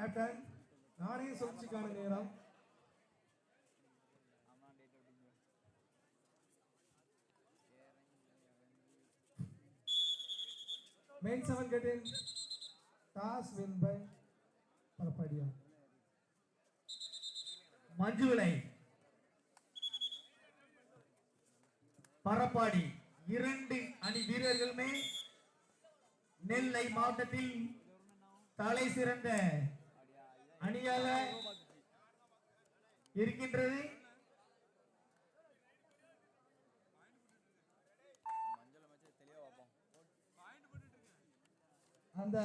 Captain நானே சுழற்சிக்கான நேரம் மெயின் செவன் கெட்டின். டாஸ் வின் பை பரப்பாடியா விலை பரப்பாடி இரண்டு அணி வீரர்களுமே நெல்லை மாவட்டத்தில் தலை சிறந்த அணியாக இருக்கின்றது. அந்த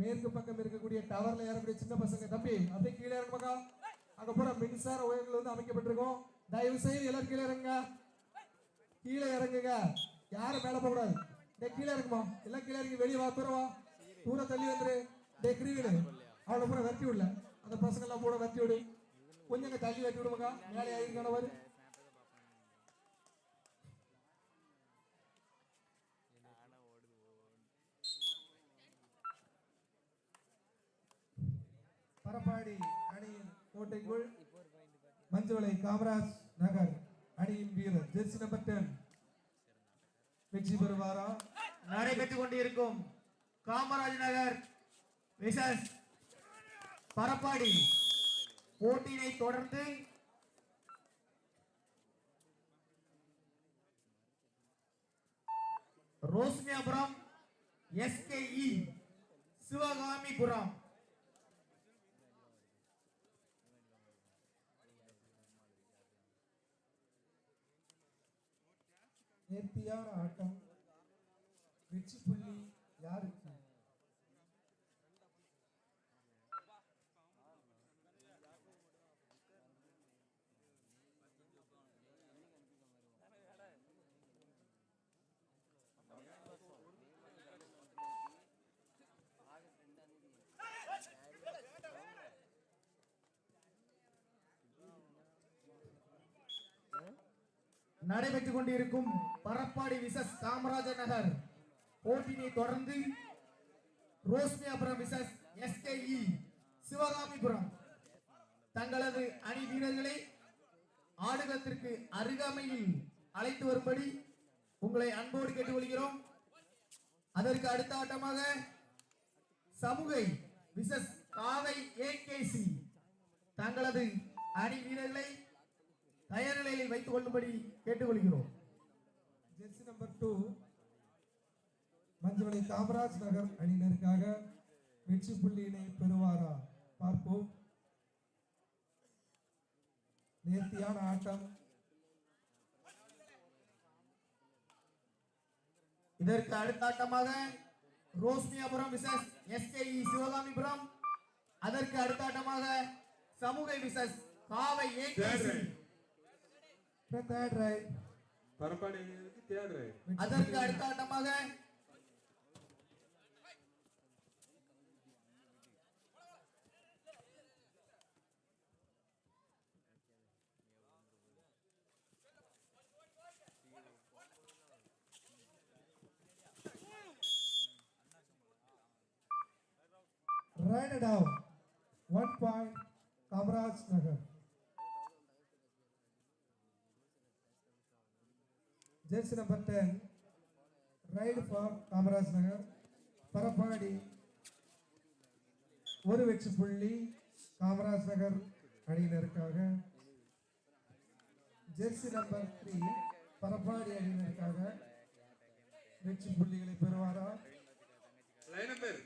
மேற்கு பக்கம் இருக்கக்கூடிய டவர்ல ஏறக்கூடிய சின்ன பசங்க தம்பி அப்படியே கீழே இறங்க பக்கம். அங்க பூரா மின்சார உயரங்கள் வந்து அமைக்கப்பட்டிருக்கும். தயவு செய்து எல்லாரும் கீழே இறங்குங்க. கீழே இறங்குங்க. யாரும் மேல போக கூடாது டே கீழே இறங்குமா எல்லாம் கீழே இறங்கி வெளியே வா தூரம் தூர தள்ளி வந்துரு. டே கிரிவிடு அவளை பூரா வெட்டி விடல அந்த பசங்க எல்லாம் பூரா வெட்டி விடு. கொஞ்சம் தள்ளி வெட்டி விடுவாங்க மேலே ஆயிருக்கானவர் பரப்பாடி அணியின் கோட்டைக்குள் மஞ்சுளை காமராஜ் நகர் அணியின் வீரர் ஜெர்சி நம்பர் டென் வெற்றி பெறுவாரா? நடைபெற்றுக் கொண்டிருக்கும் காமராஜ் நகர் விசஸ் பரப்பாடி. போட்டியினை தொடர்ந்து ரோஸ்மியாபுரம் எஸ்கேஇ சிவகாமிபுரம். நேர்த்தியான ஆட்டம். வெற்றி புள்ளி நடைபெற்றுக் கொண்டிருக்கும் பரப்பாடி விசஸ் காமராஜ நகர். போட்டியினை தொடர்ந்து ரோஸ்மியாபுரம் விசஸ் எஸ்கேஇ சிவகாமிபுரம். தங்களது அணி வீரர்களை ஆடுகளத்திற்கு அருகாமையில் அழைத்து வரும்படி உங்களை அன்போடு கேட்டுக்கொள்கிறோம். அதற்கு அடுத்த ஆட்டமாக சமுகை விசஸ் காவை ஏகேசி தங்களது அணி வீரர்களை தயார் நிலையில் வைத்துக் கொள்ளும்படி கேட்டுக்கொள்கிறோம். Jersey number two Manjulai Kamaraj Nagar அணியினருக்காக வெற்றி புள்ளியினை பெறுவாரா? பார்ப்போம். நேர்த்தியான ஆட்டம். இதற்கு அடுத்த ஆட்டமாக ரோஸ்மியாபுரம் விசஸ் எஸ்கேஇ சிவகாமிபுரம். அதற்கு அடுத்த ஆட்டமாக சமூக விசஸ் காவை AKC third raid Parappadi third raid அதற்கு அடுத்த ஆட்டமாக Right down. One point, Kamaraj Nagar. Jersey number 10, ride for Kamaraj Nagar. Parappadi ஒரு வெற்றி புள்ளி காமராஜ் நகர் அணியினருக்காக. ஜெர்சி நம்பர் த்ரீ பரப்பாடி அணியினருக்காக வெற்றி புள்ளிகளை பெறுவாரா? லைன் பேர்.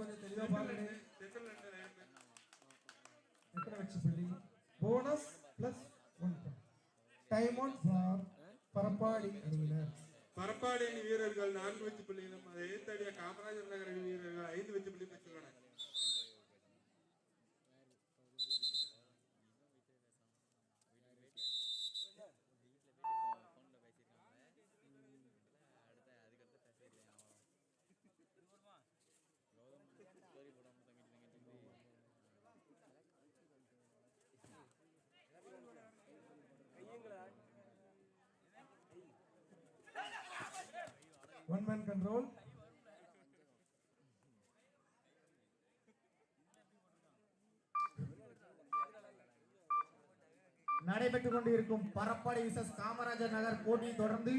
கொஞ்சம் தெளிவா பாருங்க எத்தனை வெற்றி புள்ளி? போனஸ் பிளஸ் டைமண்ட் அவுட் ஃபார் பரப்பாடி அணியினர் பரப்பாடி அணி வீரர்கள் நான்கு வெற்றி புள்ளிகளும் அதை ஏத்தடிய காமராஜர் நகர் அணி வீரர்கள் ஐந்து வெற்றி புள்ளி பெற்றுள்ளனர். ரவுண்ட் நடைபெற்றுக் கொண்டிருக்கும் பரப்பாடி விசஸ் காமராஜர் நகர் போட்டியை தொடர்ந்து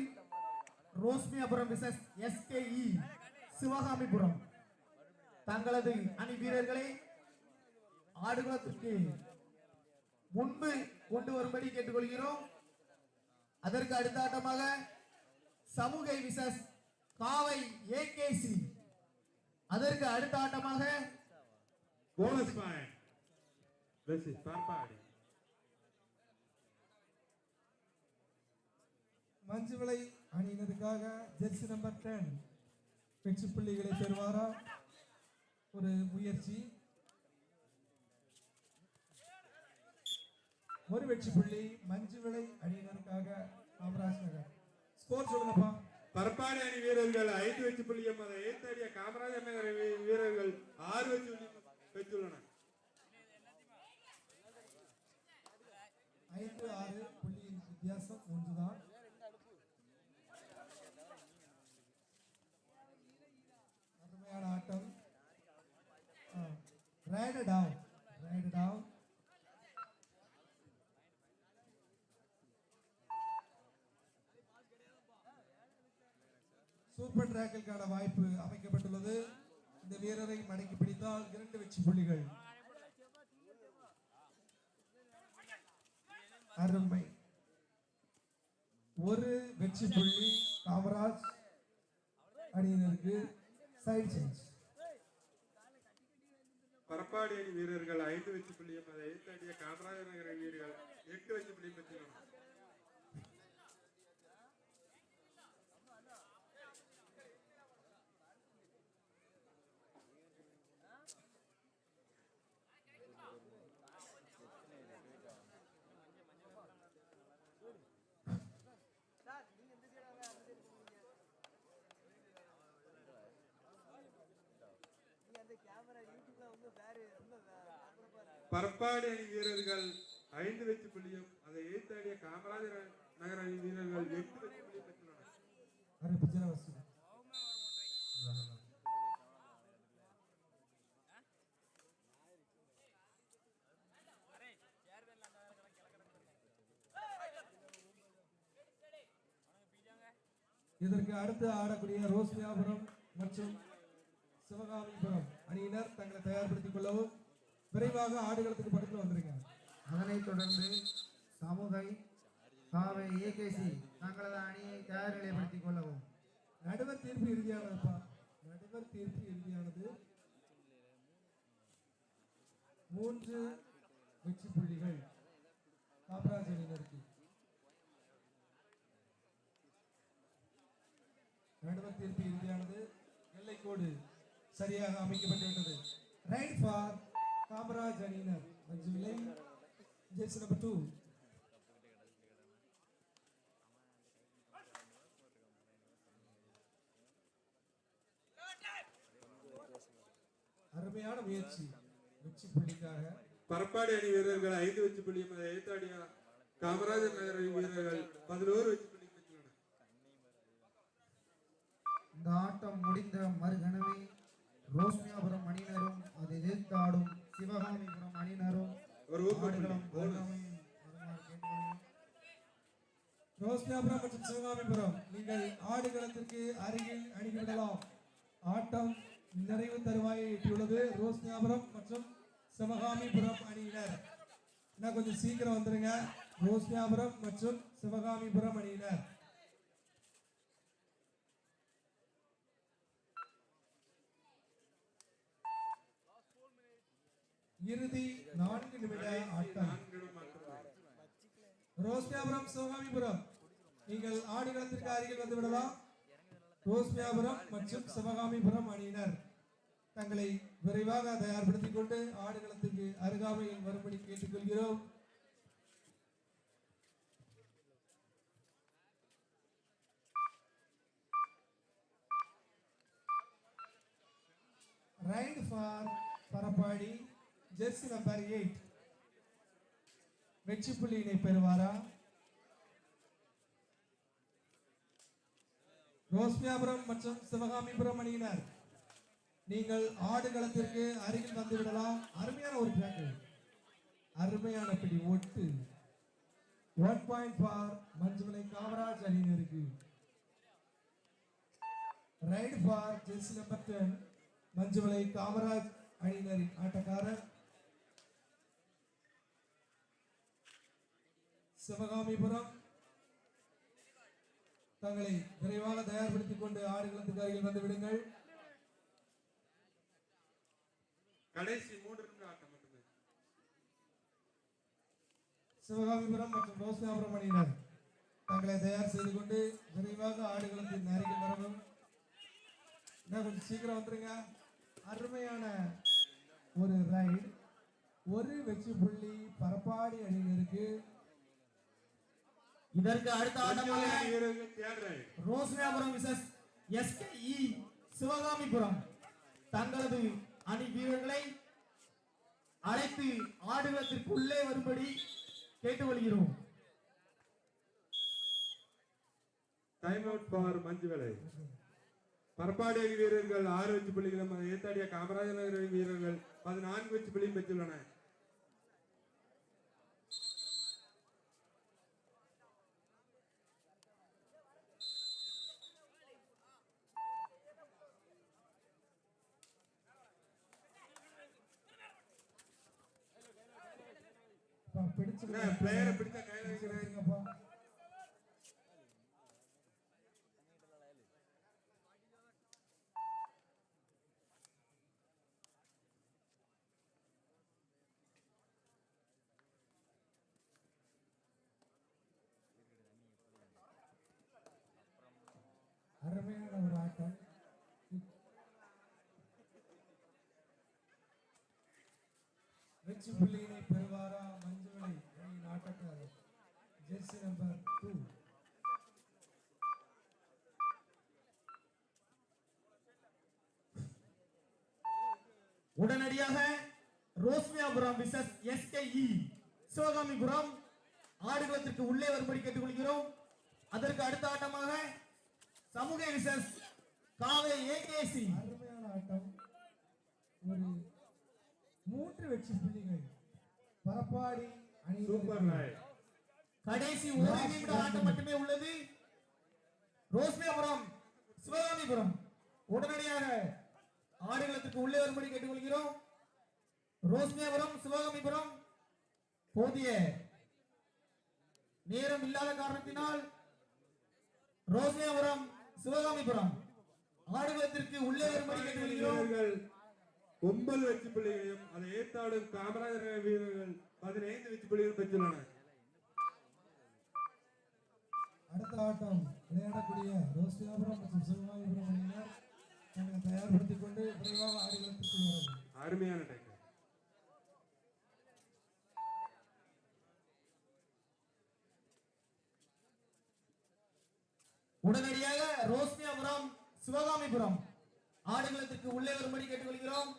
ரோஸ்மியாபுரம் விசஸ் எஸ்கேஇ சிவகாமிபுரம். தங்களது அணி வீரர்களை ஆடுகளத்திற்கு முன்பு கொண்டு வரும்படி கேட்டுக்கொள்கிறோம். அதற்கு அடுத்த ஆட்டமாக சமூக விசஸ் காவை ஏகேசி அதற்கு அடுத்த ஆட்டமாக bonus point versus Parappadi Manjuvilai அணியினருக்காக jersey number ten வெற்றி புள்ளிகளை பெறுவாரா? ஒரு முயற்சி. ஒரு வெற்றி புள்ளி மஞ்சுவிளை அணியினருக்காக காமராஜ் நகர். ஸ்கோர் சொல்லுங்கப்பா. பரப்பாடி அணி வீரர்கள் ஐந்து வச்சு புள்ளியும் அதை ஏத்தாடிய காமராஜர் நகர வீரர்கள் ஆறு வச்சு புள்ளியும் ஐந்து ஆறு புள்ளியின் வித்தியாசம் ஒன்றுதான். அருமையான ஆட்டம். Raid down raid down super வாய்ப்பு அமைக்கப்பட்டுள்ளது. இந்த வீரரை மடக்கி பிடித்தால் இரண்டு வெற்றி புள்ளிகள். அருமை. ஒரு வெற்றி புள்ளி காமராஜ் அணியினருக்கு சைடு சேஞ்ச் பரப்பாடி அணி வீரர்கள் ஐந்து வெற்றி புள்ளியும் அதை ஏத்தாடிய காமராஜர் நகர வீரர்கள் எட்டு வெற்றி புள்ளியும் பெற்றுள்ளனர் பரப்பாடி அணி வீரர்கள் ஐந்து வெற்றி புள்ளியும் அதை எதிர்த்தாடிய காமராஜர் நகர அணி வீரர்கள் எட்டு வெற்றி புள்ளியும் பெற்றுள்ளனர். இதற்கு அடுத்து ஆடக்கூடிய ரோஸ்மியாபுரம் மற்றும் சிவகாமிபுரம். அணியினர் தங்களை தயார்படுத்திக் கொள்ளவும் விரைவாக ஆடுகளத்துக்கு பக்கத்தில் வந்துருங்க. அதனைத் தொடர்ந்து சமூகை காவை ஏகேசி தங்களது அணியை தயார் நிலைப்படுத்திக் கொள்ளவும். நடுவர் தீர்ப்பு இறுதியானதுப்பா. நடுவர் தீர்ப்பு இறுதியானது. மூன்று வெற்றி புள்ளிகள். காமராஜ் அணியினருக்கு. நடுவர் தீர்ப்பு இறுதியானது. எல்லைக்கோடு. சரியாக அமைக்கப்பட்டுவிட்டது ரைட் ஃபார் காமராஜ் அணியினர். மஞ்சுவிலை ஜெர்சி நம்பர் டூ அருமையான முயற்சி. வெற்றி புள்ளிக்காக. பரப்பாடி அணி வீரர்கள் ஐந்து வெற்றி புள்ளியும் அதை ஏத்தாடிய காமராஜர் நகர அணி வீரர்கள் பதினோரு வெற்றி புள்ளியும் இந்த ஆட்டம் முடிந்த மறுகணமே ரோஸ்மியாபுரம் அணியினரும் அதை எதிர்த்து ஆடும் சிவகாமிபுரம் அணியினரும் ஒரு. ரோஸ்மியாபுரம் மற்றும் சிவகாமிபுரம் நீங்கள் ஆடுகளத்திற்கு அருகில் அணுகிவிடலாம் ஆட்டம் நிறைவு தருவாயை எட்டியுள்ளது ரோஸ்மியாபுரம் மற்றும் சிவகாமிபுரம் அணியினர். இன்னும் கொஞ்சம் சீக்கிரம் வந்துருங்க. ரோஸ்மியாபுரம் மற்றும் சிவகாமிபுரம் அணியினர். இறுதி நான்கு நிமிட ஆட்டம். ரோஸ்மியாபுரம் சிவகாமிபுரம். நீங்கள் ஆடுகளத்திற்கு அருகில் வந்து விடலாம். ரோஸ்மியாபுரம் மற்றும் சிவகாமிபுரம் அணியினர் தங்களை விரைவாக தயார்படுத்திக் கொண்டு ஆடுகளத்துக்கு அருகாமையில் வரும்படி கேட்டுக்கொள்கிறோம். Raid for Parappadi. Jersey number eight. வெற்றி புள்ளியினை பெறுவாரா? ரோஸ்மியாபுரம் மற்றும் சிவகாமிபுரம் அணியினர் நீங்கள் ஆடு களத்திற்கு அருகில் வந்து விடலாம். அருமையான ஒரு பிளாக்கு அருமையான பிடி ஒட்டு. One point for Manjumalai Kamaraj அணியினருக்கு. Raid for jersey number ten Manjumalai Kamaraj அணியினரின் ஆட்டக்காரர் சிவகாமிபுரம். தங்களை விரைவாக தயார்படுத்திக் கொண்டு ஆடுகளத்துக்கு அருகில் வந்து விடுங்கள். கடைசி மூன்று நிமிட ஆட்டம் மட்டுமே. சிவகாமிபுரம் மற்றும் ரோஸ்னாபுரம் அணியினர் தங்களை தயார் செய்து கொண்டு விரைவாக ஆடுகளத்தின் அருகில் வரவும். என்ன கொஞ்சம் சீக்கிரம் வந்துருங்க. அருமையான ஒரு ரைடு ஒரு வெற்றி புள்ளி பரப்பாடி அணியினருக்கு இதற்கு அடுத்த ஆட்டமாக ரோஸ்மியாபுரம் விசஸ் எஸ்கேஇ சிவகாமிபுரம். தங்களது அணி வீரர்களை அழைத்து ஆடுகளத்திற்கு உள்ளே வரும்படி கேட்டுக்கொள்கிறோம். Time out for Manjumalai Parappadi அணி வீரர்கள் ஆறு வெற்றி புள்ளிகளும் ஏத்தாடிய காமராஜர் நகர் அணி வீரர்கள் பதினான்கு வெற்றி புள்ளியும் பெற்றுள்ளனர் என்ன, player-அ பிடிச்சா கையில வைக்கிறேன். பிடிச்சுக்கங்கப்பா. அருமையான ஒரு ஆட்டம் வெற்றி புள்ளியினை பெறுவாரா நம்பர் டூ உடனடியாக ரோஸ்மியாபுரம் விசஸ் எஸ்கேஇ சிவகாமிபுரம் ஆடுகளத்திற்கு உள்ளே வரும்படி கேட்டுக்கொள்கிறோம். அதற்கு அடுத்த ஆட்டமாக சமூக விசஸ் காவே ஏகேசி அருமையான ஆட்டம். ஒரு மூன்று வெற்றி புள்ளிகள். பரப்பாடி சூப்பர் அணியினருக்கு ரைட் கடைசி ஒரு நிமிட ஆட்டம் மட்டுமே உள்ளது. ரோஸ்மியாபுரம் சிவகாமிபுரம். உடனடியாக ஆடுகளத்துக்கு உள்ளே வரும்படி கேட்டுக்கொள்கிறோம். ரோஸ்மியாபுரம் சிவகாமிபுரம். போதிய நேரம் இல்லாத காரணத்தினால் ரோஸ்மியாபுரம் சிவகாமிபுரம் ஆடுகளத்திற்கு உள்ளே வரும்படி கேட்டுக்கொள்கிறோம். வீரர்கள் ஒன்பது வெற்றி புள்ளிகளையும் அதை ஏற்றாடும் காமராஜர் வீரர்கள் பதினைந்து வெற்றி புள்ளிகள் பெற்றுள்ளனர். அடுத்த ஆட்டம் விளையாடக்கூடிய ரோஸ்டியாபுரம் மற்றும் சிவகாமிபுரம் அணியினர் தங்களை தயார்படுத்திக் கொண்டு விரைவாக ஆடுகளத்திற்கு வரவும் அருமையான டேக்கர் உடனடியாக ரோஸ்மியாபுரம் சிவகாமிபுரம் ஆடுகளத்திற்கு உள்ளே வரும்படி கேட்டுக்கொள்கிறோம்.